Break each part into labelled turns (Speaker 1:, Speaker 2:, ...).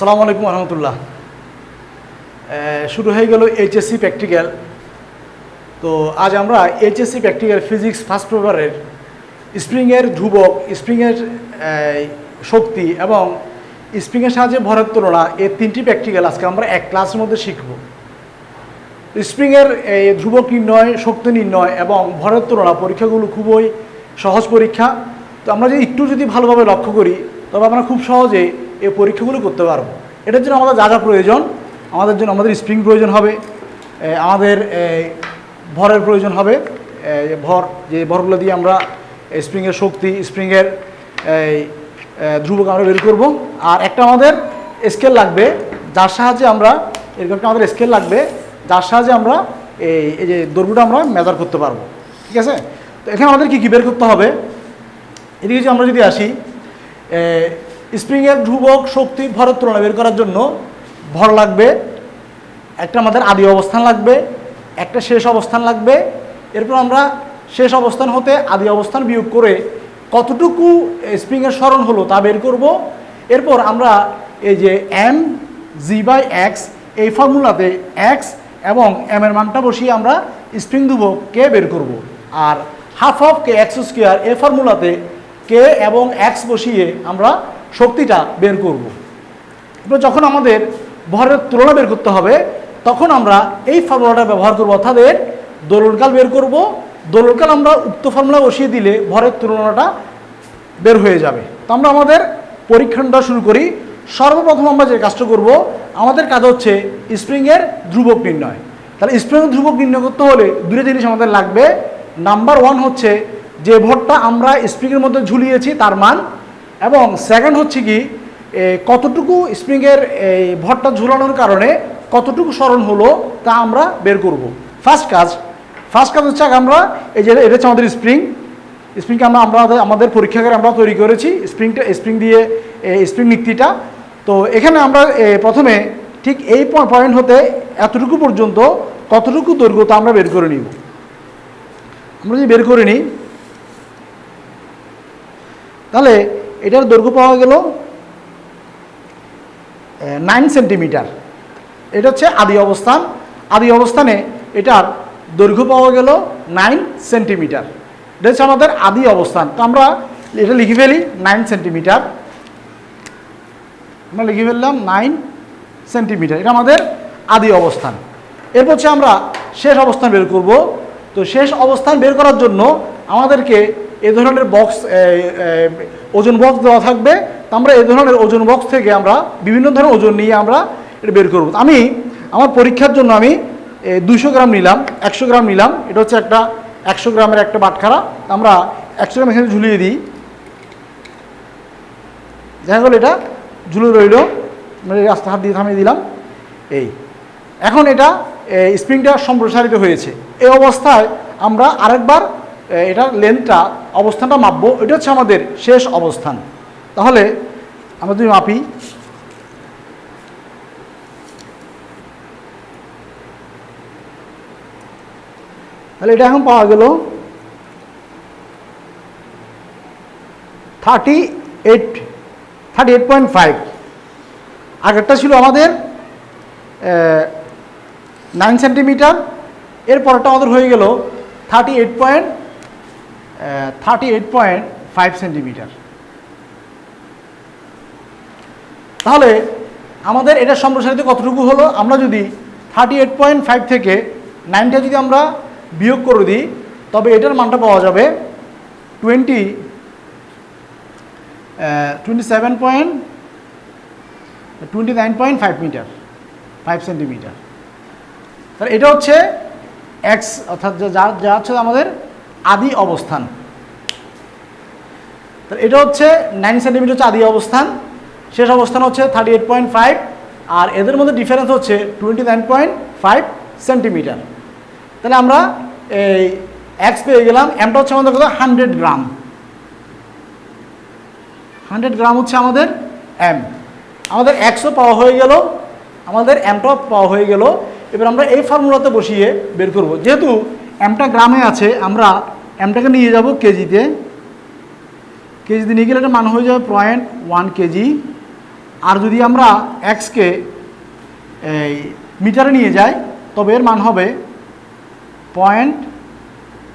Speaker 1: সালামু আলাইকুম রহমতুল্লাহ শুরু হয়ে গেল এইচএসসি প্র্যাকটিক্যাল তো আজ আমরা এইচএসসি প্র্যাকটিক্যাল ফিজিক্স ফার্স্ট পেপারের স্প্রিংয়ের ধ্রুবক স্প্রিংয়ের শক্তি এবং স্প্রিংয়ের সাহায্যে ভরের তুলনা এই তিনটি প্র্যাকটিক্যাল আজকে আমরা এক ক্লাসের মধ্যে শিখব স্প্রিংয়ের এই ধ্রুবক নির্ণয় শক্তি নির্ণয় এবং ভরের তুলনা পরীক্ষাগুলো খুবই সহজ পরীক্ষা তো আমরা যদি একটু যদি ভালোভাবে লক্ষ্য করি তবে আমরা খুব সহজে এই পরীক্ষাগুলো করতে পারবো এটার জন্য আমাদের যা যা প্রয়োজন আমাদের জন্য আমাদের স্প্রিং প্রয়োজন হবে আমাদের ভরের প্রয়োজন হবে ভর যে ভরগুলো দিয়ে আমরা স্প্রিংয়ের শক্তি স্প্রিংয়ের ধ্রুবক আমরা বের করব আর একটা আমাদের স্কেল লাগবে যার সাহায্যে আমরা এরকম একটা আমাদের স্কেল লাগবে যার সাহায্যে আমরা এই এই যে দৈর্ঘ্যটা আমরা মেজার করতে পারবো ঠিক আছে তো এখানে আমাদের কী কী বের করতে হবে এদিকে যদি আমরা যদি আসি স্প্রিংয়ের ধ্রুবক শক্তি ভরের তুলনা বের করার জন্য ভর লাগবে একটা আমাদের আদি অবস্থান লাগবে একটা শেষ অবস্থান লাগবে এরপর আমরা শেষ অবস্থান হতে আদি অবস্থান বিয়োগ করে কতটুকু স্প্রিংয়ের স্মরণ হলো তা বের করব এরপর আমরা এই যে এম জি বাই এক্স এই ফর্মুলাতে এক্স এবং এম এর মানটা বসিয়ে আমরা স্প্রিং ধ্রুবক কে বের করব আর half of K x square এ ফর্মুলাতে কে এবং এক্স বসিয়ে আমরা শক্তিটা বের করব এবার যখন আমাদের ভরের তুলনা বের করতে হবে তখন আমরা এই ফর্মুলাটা ব্যবহার করবো অর্থাৎ এর দোলনকাল বের করব দোলনকাল আমরা উক্ত ফর্মুলা বসিয়ে দিলে ভরের তুলনাটা বের হয়ে যাবে তো আমরা আমাদের পরীক্ষণটা শুরু করি সর্বপ্রথম আমরা যে কাজটা করব আমাদের কাজ হচ্ছে স্প্রিংয়ের ধ্রুবক নির্ণয় তাহলে স্প্রিংয়ের ধ্রুবক নির্ণয় করতে হলে দুটো জিনিস আমাদের লাগবে নাম্বার ওয়ান হচ্ছে যে ভরটা আমরা স্প্রিংয়ের মধ্যে ঝুলিয়েছি তার মান এবং সেকেন্ড হচ্ছে কি কতটুকু স্প্রিংয়ের এই ভরটা ঝুলানোর কারণে কতটুকু স্মরণ হলো তা আমরা বের করব ফার্স্ট কাজ ফার্স্ট কাজ হচ্ছে আমরা এই যে এটা হচ্ছে আমাদের স্প্রিং স্প্রিংকে আমরা আমরা আমাদের পরীক্ষাগারে আমরা তৈরি করেছি স্প্রিংটা স্প্রিং দিয়ে স্প্রিং নিক্তিটা তো এখানে আমরা প্রথমে ঠিক এই পয়েন্ট হতে এতটুকু পর্যন্ত কতটুকু দৈর্ঘ্য তা আমরা বের করে নিব আমরা যদি বের করে নিই তাহলে এটার দৈর্ঘ্য পাওয়া গেল নাইন সেন্টিমিটার এটা হচ্ছে আদি অবস্থান আদি অবস্থানে এটার দৈর্ঘ্য পাওয়া গেল নাইন সেন্টিমিটার এটা হচ্ছে আমাদের আদি অবস্থান তো আমরা এটা লিখে ফেলি নাইন সেন্টিমিটার আমরা লিখে ফেললাম নাইন সেন্টিমিটার এটা আমাদের আদি অবস্থান এরপর হচ্ছে আমরা শেষ অবস্থান বের করব তো শেষ অবস্থান বের করার জন্য আমাদেরকে এ ধরনের বক্স ওজন বক্স দেওয়া থাকবে আমরা এ ধরনের ওজন বক্স থেকে আমরা বিভিন্ন ধরনের ওজন নিয়ে আমরা এটা বের করব আমি আমার পরীক্ষার জন্য আমি দুশো গ্রাম নিলাম একশো গ্রাম নিলাম এটা হচ্ছে একটা একশো গ্রামের একটা বাটখারা আমরা একশো গ্রাম এখানে ঝুলিয়ে দিই দেখা গেল এটা ঝুলে রইল মানে রাস্তা হাত দিয়ে থামিয়ে দিলাম এই এখন এটা স্প্রিংটা সম্প্রসারিত হয়েছে এই অবস্থায় আমরা আরেকবার এটার লেনটা অবস্থানটা মাপবো এটা হচ্ছে আমাদের শেষ অবস্থান তাহলে আমরা যদি মাপি তাহলে এটা এখন পাওয়া গেল thirty eight thirty eight point five আগেরটা ছিল আমাদের নাইন সেন্টিমিটার এরপরটা আমাদের হয়ে গেল thirty eight point thirty eight point five centimetre তাহলে আমাদের এটা সম্প্রসারিত কতটুকু হলো আমরা যদি থার্টি এইট পয়েন্ট ফাইভ থেকে নাইনটা যদি আমরা বিয়োগ করে দিই তবে এটার মানটা পাওয়া যাবে twenty twenty seven point twenty nine point five metre five centimetre তাহলে এটা হচ্ছে এক্স অর্থাৎ যা যা হচ্ছে আমাদের আদি অবস্থান এটা হচ্ছে নাইন সেন্টিমিটার হচ্ছে আদি অবস্থান শেষ অবস্থান হচ্ছে থার্টি এইট পয়েন্ট ফাইভ আর এদের মধ্যে ডিফারেন্স হচ্ছে twenty nine point five centimetre তাহলে আমরা এই এক্স পেয়ে গেলাম এমটা হচ্ছে আমাদের কত হান্ড্রেড গ্রাম হান্ড্রেড গ্রাম হচ্ছে আমাদের এম আমাদের একশো পাওয়া হয়ে গেল আমাদের এমটা পাওয়া হয়ে গেল এবার আমরা এই ফর্মুলাতে বসিয়ে বের করব যেহেতু এমটা গ্রামে আছে আমরা এমটাকে নিয়ে যাব কেজিতে কেজিতে নিয়ে গেলে এটা মান হয়ে যাবে পয়েন্ট ওয়ান কেজি আর যদি আমরা এক্সকে এই মিটারে নিয়ে যাই তবে এর মান হবে point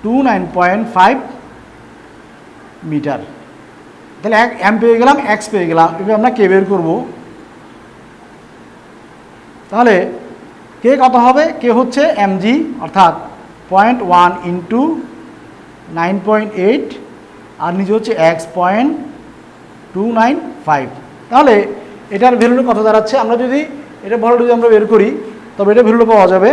Speaker 1: two nine point five metre তাহলে এক এম পেয়ে গেলাম এক্স পেয়ে গেলাম এভাবে আমরা কে বের করবো তাহলে কে কত হবে কে হচ্ছে এমজি অর্থাৎ point one into nine point eight আর নিচে হচ্ছে x point two nine five তাহলে এটার ভ্যালুটা কথা দাঁড়াচ্ছে আমরা যদি এটা ভালো যদি আমরা বের করি তবে এটা ভ্যালুটা পাওয়া যাবে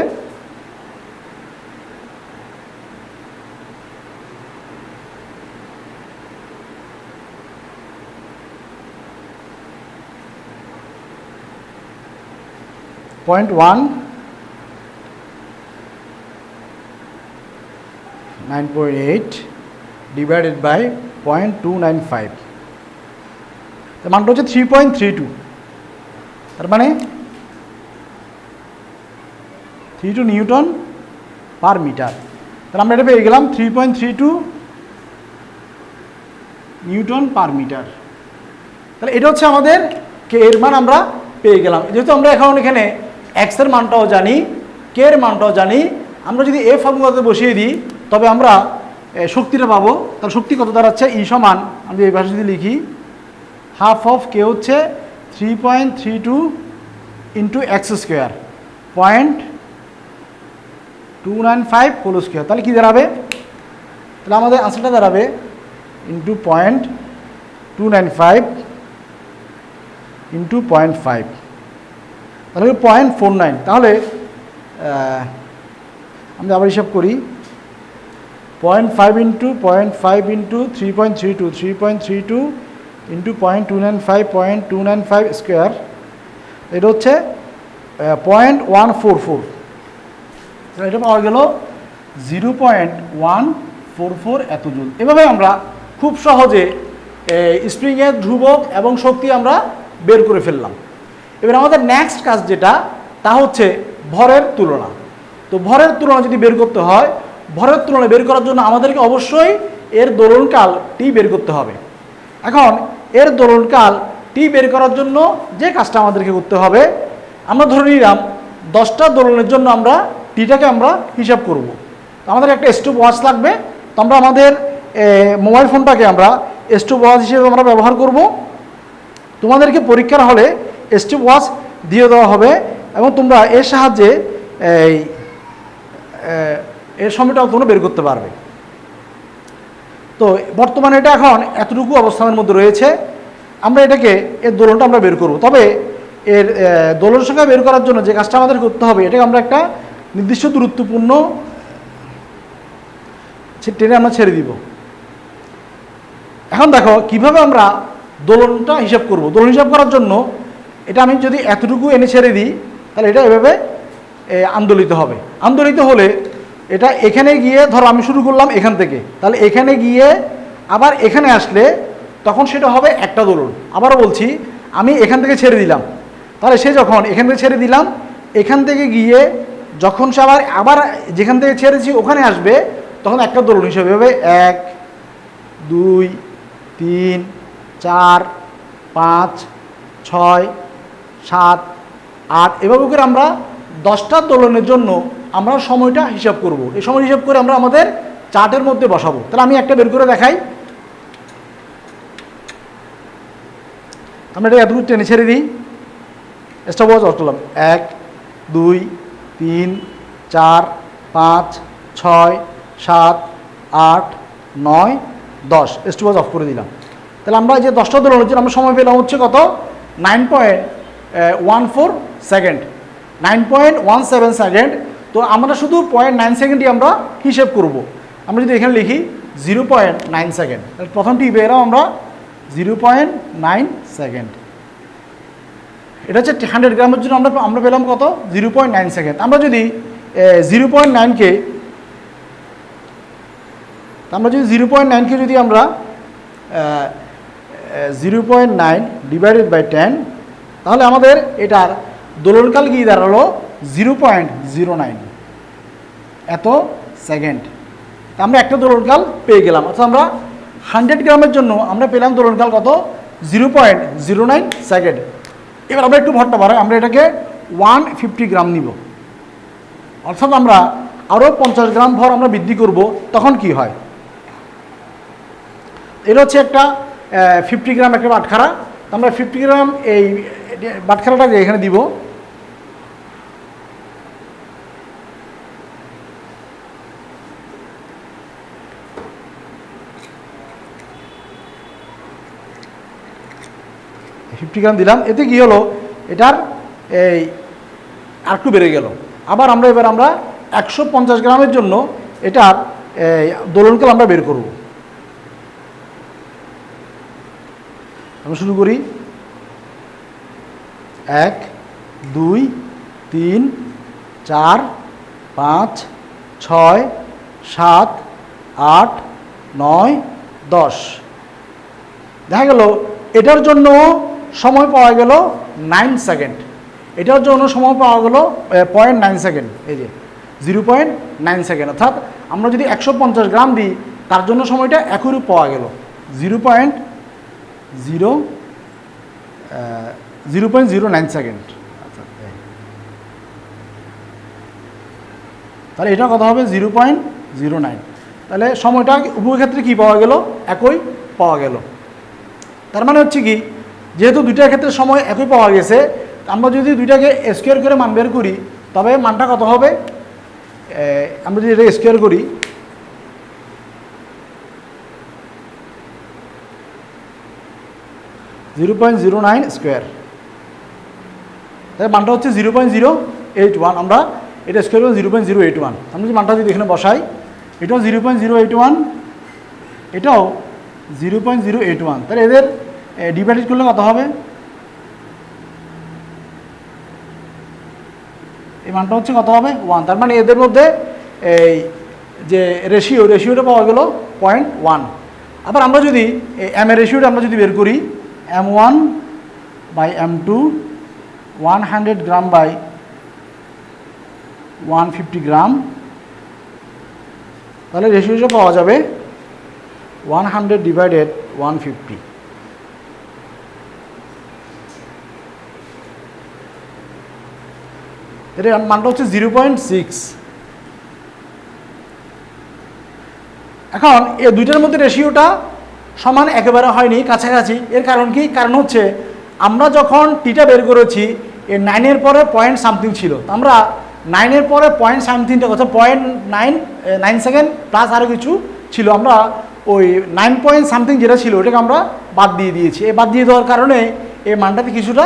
Speaker 1: পয়েন্ট ওয়ান 9.8 divided by 0.295 তার মানটা হচ্ছে থ্রি থ্রি পয়েন্ট টু তার মানে three two newton per metre তাহলে আমরা এটা পেয়ে গেলাম three three point two newton per metre তাহলে এটা হচ্ছে আমাদের কে এর মান আমরা পেয়ে গেলাম যেহেতু আমরা এখন এখানে এক্সের মানটাও জানি কে এর মানটাও জানি আমরা যদি এ ফর্মুলাতে বসিয়ে দিই তবে আমরা শক্তিটা পাবো তার শক্তি কত দাঁড়াচ্ছে ই সমান আমি এই ভাষা যদি লিখি হাফ অফ কে হচ্ছে three point three two into x square point two nine five whole square তাহলে কী দাঁড়াবে তাহলে আমাদের আসলটা দাঁড়াবে into point two nine five into point five তাহলে পয়েন্ট ফোর নাইন তাহলে আমি আবার হিসাব করি point five into point five into three point three two three point three two into point two nine five point two nine five square এটা হচ্ছে point one four four এটা পাওয়া গেল zero point one four four এত joule এভাবে আমরা খুব সহজে স্প্রিংয়ের ধ্রুবক এবং শক্তি আমরা বের করে ফেললাম এবার আমাদের নেক্সট কাজ যেটা তা হচ্ছে ভরের তুলনা তো ভরের তুলনা যদি বের করতে হয় ভরের তুলনায় বের করার জন্য আমাদেরকে অবশ্যই এর দোলনকাল টি বের করতে হবে এখন এর দোলনকাল টি বের করার জন্য যে কাজটা আমাদেরকে করতে হবে আমরা ধরে নিলাম দশটা দোলনের জন্য আমরা টিটাকে আমরা হিসাব করব। আমাদের একটা স্টোপ ওয়াচ লাগবে তো আমরা আমাদের মোবাইল ফোনটাকে আমরা স্টোপ ওয়াচ হিসেবে আমরা ব্যবহার করব তোমাদেরকে পরীক্ষার হলে স্টোপ ওয়াচ দিয়ে দেওয়া হবে এবং তোমরা এর সাহায্যে এই এর সময়টাও তোমরা বের করতে পারবে তো বর্তমানে এটা এখন এতটুকু অবস্থানের মধ্যে রয়েছে আমরা এটাকে এর দোলনটা আমরা বের করব তবে এর দোলন সংখ্যা বের করার জন্য যে কাজটা আমাদের করতে হবে এটাকে আমরা একটা নির্দিষ্ট দূরত্বপূর্ণ ট্রেনে আমরা ছেড়ে দিব এখন দেখো কিভাবে আমরা দোলনটা হিসাব করব দোলন হিসাব করার জন্য এটা আমি যদি এতটুকু এনে ছেড়ে দিই তাহলে এটা এভাবে আন্দোলিত হবে আন্দোলিত হলে এটা এখানে গিয়ে ধরো আমি শুরু করলাম এখান থেকে তাহলে এখানে গিয়ে আবার এখানে আসলে তখন সেটা হবে একটা দোলন আবার বলছি আমি এখান থেকে ছেড়ে দিলাম তাহলে সে যখন এখান থেকে ছেড়ে দিলাম এখান থেকে গিয়ে যখন সে আবার আবার যেখান থেকে ছেড়েছি ওখানে আসবে তখন একটা দোলন হিসেবে হবে এক দুই তিন চার পাঁচ ছয় সাত আট এভাবে করে আমরা দশটা দোলনের জন্য আমরা সময়টা হিসাব করব এই সময় হিসাব করে আমরা আমাদের চার্টের মধ্যে বসাবো তাহলে আমি একটা বের করে দেখাই আমরা এটা এতটুকু টেনে ছেড়ে দিই স্টপ ওয়াচ অফ করলাম এক দুই তিন চার পাঁচ ছয় সাত আট নয় দশ স্টপ ওয়াচ অফ করে দিলাম তাহলে আমরা যে দশটা দোলন হচ্ছে আমরা সময় পেলাম হচ্ছে কত nine point one four second nine point one seven second তো আমরা শুধু পয়েন্ট নাইন সেকেন্ডই আমরা হিসেব করব আমরা যদি এখানে লিখি জিরো পয়েন্ট নাইন সেকেন্ড তাহলে প্রথমটি বেরাম আমরা জিরো পয়েন্ট নাইন সেকেন্ড এটা হচ্ছে হান্ড্রেড গ্রামের জন্য আমরা আমরা পেলাম কত জিরো পয়েন্ট নাইন সেকেন্ড আমরা যদি জিরো পয়েন্ট নাইনকে আমরা যদি জিরো পয়েন্ট নাইনকে যদি আমরা zero point nine divided by ten তাহলে আমাদের এটার দোলনকাল গিয়ে দাঁড়ালো জিরো পয়েন্ট জিরো নাইন এত সেকেন্ড তা আমরা একটা কাল পেয়ে গেলাম অর্থাৎ আমরা হান্ড্রেড গ্রামের জন্য আমরা পেলাম কাল কত zero point zero nine second এবার আমরা একটু ভরটা বাড়াই আমরা এটাকে ওয়ান ফিফটি গ্রাম নিব অর্থাৎ আমরা আরও পঞ্চাশ গ্রাম ভর আমরা বৃদ্ধি করব তখন কি হয় এটা হচ্ছে একটা ফিফটি গ্রাম একটা বাটখারা আমরা ফিফটি গ্রাম এই বাটখারাটা এখানে দিব ফিফটি গ্রাম দিলাম এতে কী হলো এটার এই আরেকটু বেড়ে গেল আবার আমরা এবার আমরা একশো পঞ্চাশ গ্রামের জন্য এটার দোলনকাল আমরা বের করব আমরা শুরু করি এক দুই তিন চার পাঁচ ছয় সাত আট নয় দশ দেখা গেল এটার জন্য সময় পাওয়া গেল নাইন সেকেন্ড এটার জন্য সময় পাওয়া গেল পয়েন্ট নাইন সেকেন্ড এই যে জিরো পয়েন্ট নাইন সেকেন্ড অর্থাৎ আমরা যদি একশো পঞ্চাশ গ্রাম দিই তার জন্য সময়টা একইরূপ পাওয়া গেল zero point zero zero point zero nine second তাহলে এটা কথা হবে জিরো পয়েন্ট জিরো নাইন তাহলে সময়টা উভয় ক্ষেত্রে কী পাওয়া গেল একই পাওয়া গেল তার মানে হচ্ছে কি যেহেতু দুইটার ক্ষেত্রে সময় একই পাওয়া গেছে আমরা যদি দুইটাকে স্কোয়ার করে মান বের করি তবে মানটা কত হবে আমরা যদি এটা স্কোয়ার করি zero point zero nine square তাহলে মানটা হচ্ছে zero point zero eight one আমরা এটা স্কোয়ার করি zero point zero eight one আমরা যদি মানটা যদি এখানে বসাই এটাও zero point zero eight one এটাও zero point zero eight one তাহলে এদের ডিভাইড করলে কত হবে এই মানটা হচ্ছে কত হবে ওয়ান তার মানে এদের মধ্যে এই যে রেশিও রেশিওটা পাওয়া গেল পয়েন্ট ওয়ান আবার আমরা যদি এম এ রেশিওটা আমরা যদি বের করি M one by M two one hundred gram by one fifty gram তাহলে রেশিওটা পাওয়া যাবে one hundred divided one fifty এটার মানটা হচ্ছে জিরো পয়েন্ট সিক্স এখন এ দুইটার মধ্যে রেশিওটা সমান একেবারে হয়নি কাছাকাছি এর কারণ কি কারণ হচ্ছে আমরা যখন টিটা বের করেছি এ নাইনের পরে পয়েন্ট সামথিং ছিল আমরা নাইনের পরে পয়েন্ট সামথিংটা কথা point nine nine second plus আরও কিছু ছিল আমরা ওই নাইন পয়েন্ট সামথিং যেটা ছিল ওটাকে আমরা বাদ দিয়ে দিয়েছি এই বাদ দিয়ে দেওয়ার কারণে এই মানটাতে কিছুটা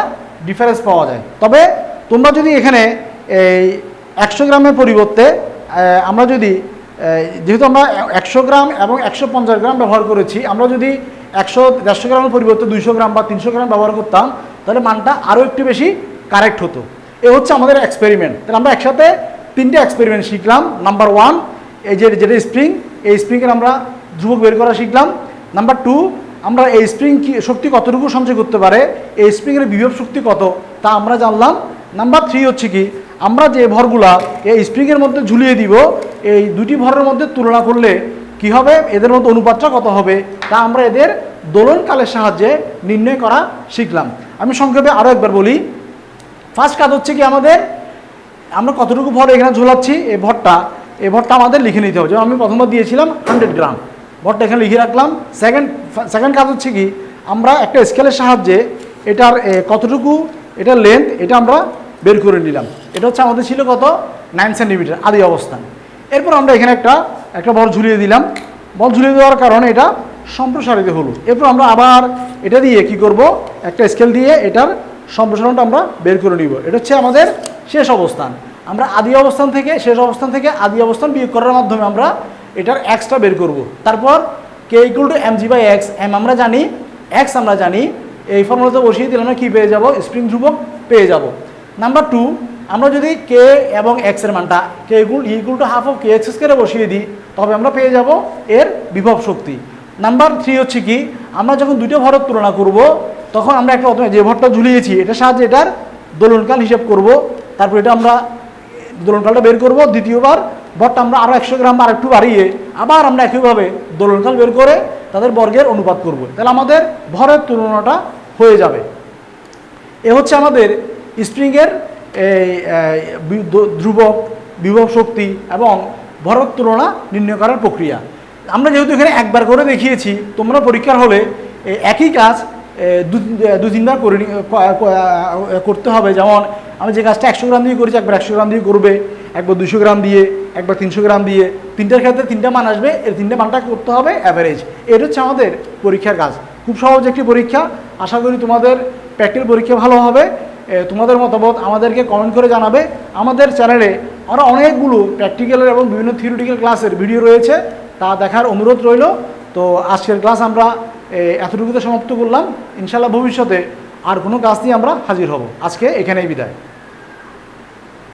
Speaker 1: ডিফারেন্স পাওয়া যায় তবে তোমরা যদি এখানে এই একশো গ্রামের পরিবর্তে আমরা যদি যেহেতু আমরা একশো গ্রাম এবং একশো পঞ্চাশ গ্রাম ব্যবহার করেছি আমরা যদি একশো দেড়শো গ্রামের পরিবর্তে দুইশো গ্রাম বা তিনশো গ্রাম ব্যবহার করতাম তাহলে মানটা আরও একটু বেশি কারেক্ট হতো এ হচ্ছে আমাদের এক্সপেরিমেন্ট তাহলে আমরা একসাথে তিনটে এক্সপেরিমেন্ট শিখলাম নাম্বার ওয়ান এই যে যেটা স্প্রিং এই স্প্রিংয়ের আমরা ধ্রুবক বের করা শিখলাম নাম্বার টু আমরা এই স্প্রিং কি শক্তি কতটুকু সঞ্চয় করতে পারে এই স্প্রিংয়ের বিভব শক্তি কত তা আমরা জানলাম নাম্বার থ্রি হচ্ছে কি আমরা যে ভরগুলা এই স্প্রিংয়ের মধ্যে ঝুলিয়ে দিব এই দুটি ভরের মধ্যে তুলনা করলে কি হবে এদের মধ্যে অনুপাতটা কত হবে তা আমরা এদের দোলনকালের সাহায্যে নির্ণয় করা শিখলাম আমি সংক্ষেপে আরও একবার বলি ফার্স্ট কাজ হচ্ছে কি আমাদের আমরা কতটুকু ভর এখানে ঝোলাচ্ছি এই ভরটা এই ভরটা আমাদের লিখে নিতে হবে যেমন আমি প্রথমবার দিয়েছিলাম হান্ড্রেড গ্রাম ভরটা এখানে লিখে রাখলাম সেকেন্ড সেকেন্ড কাজ হচ্ছে কি আমরা একটা স্কেলের সাহায্যে এটার কতটুকু এটা লেন্থ এটা আমরা বের করে নিলাম এটা হচ্ছে আমাদের ছিল কত নাইন সেন্টিমিটার আদি অবস্থান এরপর আমরা এখানে একটা একটা বল ঝুলিয়ে দিলাম বল ঝুলিয়ে দেওয়ার কারণে এটা সম্প্রসারিত হলো এরপর আমরা আবার এটা দিয়ে কি করব একটা স্কেল দিয়ে এটার সম্প্রসারণটা আমরা বের করে নিব এটা হচ্ছে আমাদের শেষ অবস্থান আমরা আদি অবস্থান থেকে শেষ অবস্থান থেকে আদি অবস্থান বিয়োগ করার মাধ্যমে আমরা এটার এক্সটা বের করব তারপর K equal to M G by x M আমরা জানি এক্স আমরা জানি এই ফর্মুলাতে বসিয়ে দিলে আমরা কী পেয়ে যাব স্প্রিং ধ্রুবক পেয়ে যাব নাম্বার টু আমরা যদি কে এবং এক্স এর মানটা কে গুল equal to half of K x স্কোয়ারে বসিয়ে দিই তবে আমরা পেয়ে যাব এর বিভব শক্তি নাম্বার থ্রি হচ্ছে কি আমরা যখন দুটো ভরের তুলনা করব তখন আমরা একটা যে ভরটা ঝুলিয়েছি এটা সাহায্যে এটার দোলনকাল হিসেব করব তারপর এটা আমরা দোলনকালটা বের করব দ্বিতীয়বার ভরটা আমরা আরও একশো গ্রাম আর একটু বাড়িয়ে আবার আমরা একইভাবে দোলনকাল বের করে তাদের বর্গের অনুপাত করব তাহলে আমাদের ভরের তুলনাটা হয়ে যাবে এ হচ্ছে আমাদের স্প্রিংয়ের ধ্রুবক বিভব শক্তি এবং ভরত তুলনা নির্ণয় করার প্রক্রিয়া আমরা যেহেতু এখানে একবার করে দেখিয়েছি তোমরা পরীক্ষার হলে একই কাজ দু তিনবার করে করতে হবে যেমন আমি যে কাজটা একশো গ্রাম দিয়ে করেছি একবার একশো গ্রাম দিয়ে করবে একবার দুশো গ্রাম দিয়ে একবার তিনশো গ্রাম দিয়ে তিনটার ক্ষেত্রে তিনটা মান আসবে এর তিনটা মানটা করতে হবে অ্যাভারেজ এটা হচ্ছে আমাদের পরীক্ষার কাজ খুব সহজ একটি পরীক্ষা আশা করি তোমাদের প্র্যাকটিক্যাল পরীক্ষা ভালো হবে তোমাদের মতামত আমাদেরকে কমেন্ট করে জানাবে আমাদের চ্যানেলে আমরা অনেকগুলো প্র্যাকটিক্যালের এবং বিভিন্ন থিওরিটিক্যাল ক্লাসের ভিডিও রয়েছে তা দেখার অনুরোধ রইল তো আজকের ক্লাস আমরা এতটুকুতে সমাপ্ত করলাম ইনশাল্লাহ ভবিষ্যতে আর কোনো কাজ নিয়ে আমরা হাজির হব আজকে এখানেই বিদায়